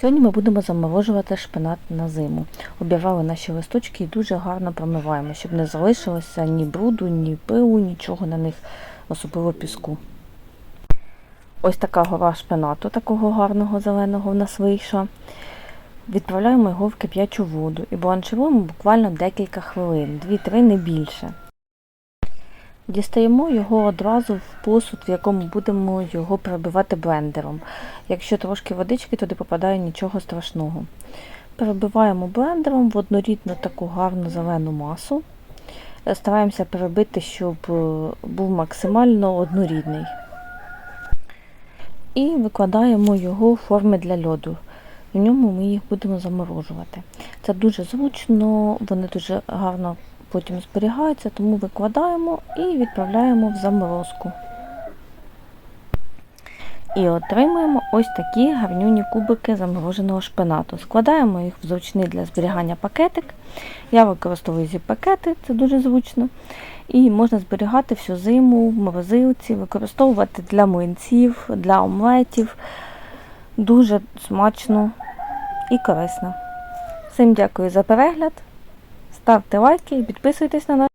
Сьогодні ми будемо заморожувати шпинат на зиму. Обірвали наші листочки і дуже гарно промиваємо, щоб не залишилося ні бруду, ні пилу, нічого на них, особливо піску. Ось така гора шпинату, такого гарного зеленого в нас вийшла. Відправляємо його в кип'ячу воду і бланшируємо буквально декілька хвилин, 2-3 не більше. Дістаємо його одразу в посуд, в якому будемо його перебивати блендером. Якщо трошки водички, туди попадає нічого страшного. Перебиваємо блендером в однорідну таку гарну зелену масу. Е, Стараємося перебити, щоб е, був максимально однорідний. І викладаємо його в форми для льоду. В ньому ми їх будемо заморожувати. Це дуже зручно, вони дуже гарно потім зберігаються, тому викладаємо і відправляємо в заморозку. І отримуємо ось такі гарнюні кубики замороженого шпинату. Складаємо їх в зручний для зберігання пакетик. Я використовую зі пакети, це дуже зручно. І можна зберігати всю зиму в морозилці, використовувати для млинців, для омлетів. Дуже смачно і корисно. Всім дякую за перегляд. Ставте лайки і підписуйтесь на наш.